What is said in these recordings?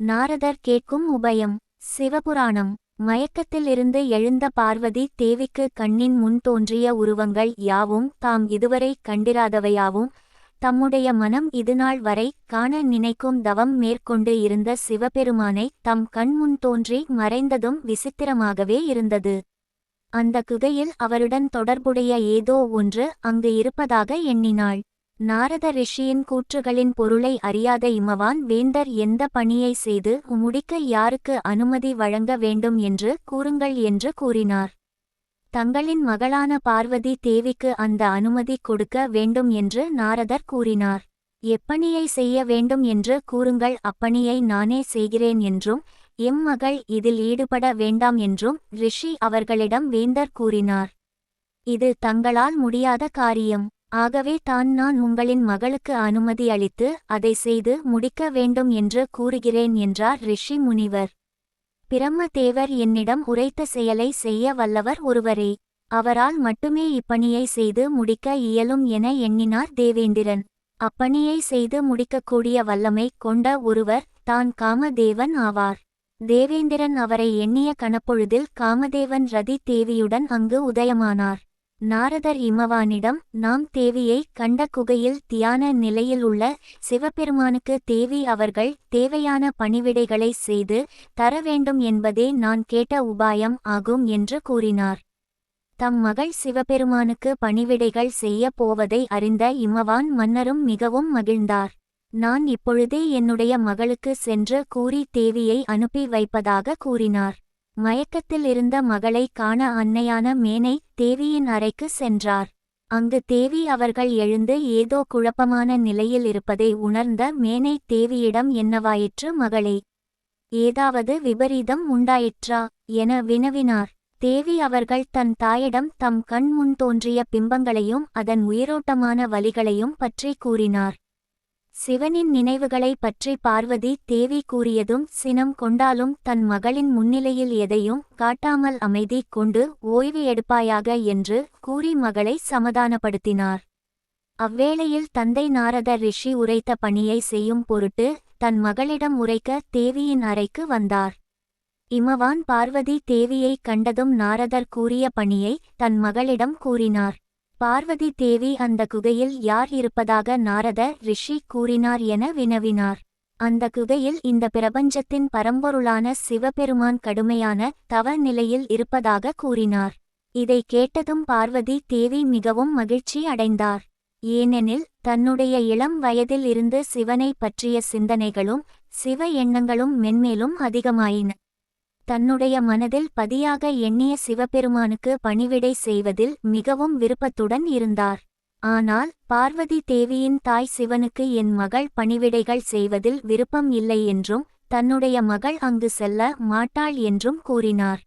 நாரதர் கேட்கும் உபயம். சிவபுராணம். மயக்கத்திலிருந்து எழுந்த பார்வதி தேவிக்கு கண்ணின் முன் தோன்றிய உருவங்கள் யாவும் தாம் இதுவரை கண்டிராதவையாவும். தம்முடைய மனம் இதுநாள் வரை காண நினைக்கும் தவம் மேற்கொண்டு இருந்த சிவபெருமானை தம் கண் முன் தோன்றி மறைந்ததும் விசித்திரமாகவே இருந்தது. அந்த குகையில் அவருடன் தொடர்புடைய ஏதோ ஒன்று அங்கு இருப்பதாக எண்ணினாள். நாரத ரிஷியின் கூற்றுகளின் பொருளை அறியாத இமவான் வேந்தர் எந்த பணியை செய்து முடிக்க யாருக்கு அனுமதி வழங்க வேண்டும் என்று கூறுங்கள் என்று கூறினார். தங்களின் மகளான பார்வதி தேவிக்கு அந்த அனுமதி கொடுக்க வேண்டும் என்று நாரதர் கூறினார். எப்பணியை செய்ய வேண்டும் என்று கூறுங்கள் அப்பணியை நானே செய்கிறேன் என்றும் எம் மகள் இதில் ஈடுபட வேண்டாம் என்றும் ரிஷி அவர்களிடம் வேந்தர் கூறினார். இது தங்களால் முடியாத காரியம். ஆகவே தான் நான் உங்களின் மகளுக்கு அனுமதி அளித்து அதை செய்து முடிக்க வேண்டும் என்று கூறுகிறேன் என்றார் ரிஷி முனிவர். பிரம்மதேவர் என்னிடம் உரைத்த செயலை செய்ய வல்லவர் ஒருவரே. அவரால் மட்டுமே இப்பணியை செய்து முடிக்க இயலும் என எண்ணினார் தேவேந்திரன். அப்பணியை செய்து முடிக்கக்கூடிய வல்லமை கொண்ட ஒருவர் தான் காமதேவன் ஆவார். தேவேந்திரன் அவரை எண்ணிய கணப்பொழுதில் காமதேவன் ரதி தேவியுடன் அங்கு உதயமானார். நாரதர் இமவானிடம் நாம் தேவியை கண்ட குகையில் தியான நிலையில் உள்ள சிவபெருமானுக்கு தேவி அவர்கள் தேவையான பணிவிடைகளை செய்து தர வேண்டும் என்பதே நான் கேட்ட உபாயம் ஆகும் என்று கூறினார். தம் மகள் சிவபெருமானுக்கு பணிவிடைகள் செய்ய போவதை அறிந்த இமவான் மன்னரும் மிகவும் மகிழ்ந்தார். நான் இப்பொழுதே என்னுடைய மகளுக்கு சென்று கூறி தேவியை அனுப்பி வைப்பதாக கூறினார். மயக்கத்தில் இருந்த மகளை காண அன்னையான மேனை தேவியின் அறைக்கு சென்றார். அங்கு தேவி அவர்கள் எழுந்து ஏதோ குழப்பமான நிலையில் இருப்பதை உணர்ந்த மேனை தேவியிடம் என்னவாயிற்று மகளே? ஏதாவது விபரீதம் உண்டாயிற்றா? என வினவினார். தேவி அவர்கள் தன் தாயிடம் தம் கண் முன் தோன்றிய பிம்பங்களையும் அதன் உயிரோட்டமான வலிகளையும் பற்றி கூறினார். சிவனின் நினைவுகளை பற்றி பார்வதி தேவி கூறியதும் சினம் கொண்டாலும் தன் மகளின் முன்னிலையில் எதையும் காட்டாமல் அமைதி கொண்டு ஓய்வு எடுப்பாயாக என்று கூறி மகளை சமதானப்படுத்தினார். அவ்வேளையில் தந்தை நாரத ரிஷி உரைத்த பணியை செய்யும் பொருட்டு தன் மகளிடம் உரைக்க தேவியின் அறைக்கு வந்தார். இமவான் பார்வதி தேவியை கண்டதும் நாரதர் கூறிய பணியை தன் மகளிடம் கூறினார். பார்வதி தேவி அந்த குகையில் யார் இருப்பதாக நாரத ரிஷி கூறினார் என வினவினார். அந்த குகையில் இந்த பிரபஞ்சத்தின் பரம்பொருளான சிவபெருமான் கடுமையான தவ நிலையில் இருப்பதாக கூறினார். இதை கேட்டதும் பார்வதி தேவி மிகவும் மகிழ்ச்சி அடைந்தார். ஏனெனில் தன்னுடைய இளம் வயதில் இருந்து சிவனை பற்றிய சிந்தனைகளும் சிவ எண்ணங்களும் மென்மேலும் அதிகமாயின. தன்னுடைய மனதில் பதியாக எண்ணிய சிவபெருமானுக்கு பணிவிடை செய்வதில் மிகவும் விருப்பத்துடன் இருந்தார். ஆனால் பார்வதி தேவியின் தாய் சிவனுக்கு என் மகள் பணிவிடைகள் செய்வதில் விருப்பம் இல்லை என்றும் தன்னுடைய மகள் அங்கு செல்ல மாட்டாள் என்றும் கூறினார்.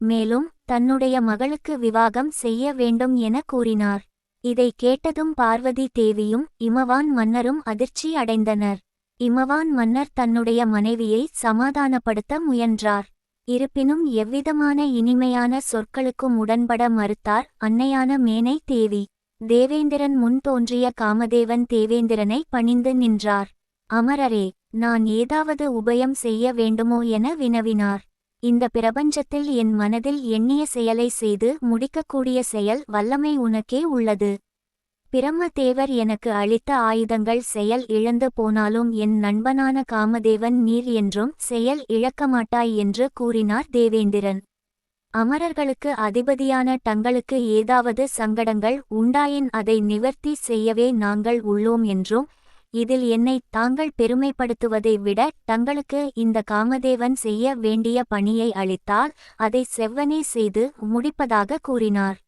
மேலும் தன்னுடைய மகளுக்கு விவாகம் செய்ய வேண்டும் என கூறினார். இதை கேட்டதும் பார்வதி தேவியும் இமவான் மன்னரும் அதிர்ச்சி அடைந்தனர். இமவான் மன்னர் தன்னுடைய மனைவியை சமாதானப்படுத்த முயன்றார். இருப்பினும் எவ்விதமான இனிமையான சொற்களுக்கும் உடன்பட மறுத்தார் அன்னையான மேனை தேவி. தேவேந்திரன் முன் தோன்றிய காமதேவன் தேவேந்திரனை பணிந்து நின்றார். அமரரே நான் ஏதாவது உபயம் செய்ய வேண்டுமோ என வினவினார். இந்த பிரபஞ்சத்தில் என் மனதில் எண்ணிய செயலை செய்து முடிக்கக்கூடிய செயல் வல்லமை உனக்கே உள்ளது. பிரம்மதேவர் எனக்கு அளித்த ஆயுதங்கள் செயல் இழந்து போனாலும் என் நண்பனான காமதேவன் நீர் என்றும் செயல் இழக்கமாட்டாய் என்று கூறினார் தேவேந்திரன். அமரர்களுக்கு அதிபதியான தங்களுக்கு ஏதாவது சங்கடங்கள் உண்டாயின் அதை நிவர்த்தி செய்யவே நாங்கள் உள்ளோம் என்றும் இதில் என்னை தாங்கள் பெருமைப்படுத்துவதை விட தங்களுக்கு இந்த காமதேவன் செய்ய வேண்டிய பணியை அளித்தால் அதை செவ்வனே செய்து முடிப்பதாக கூறினார்.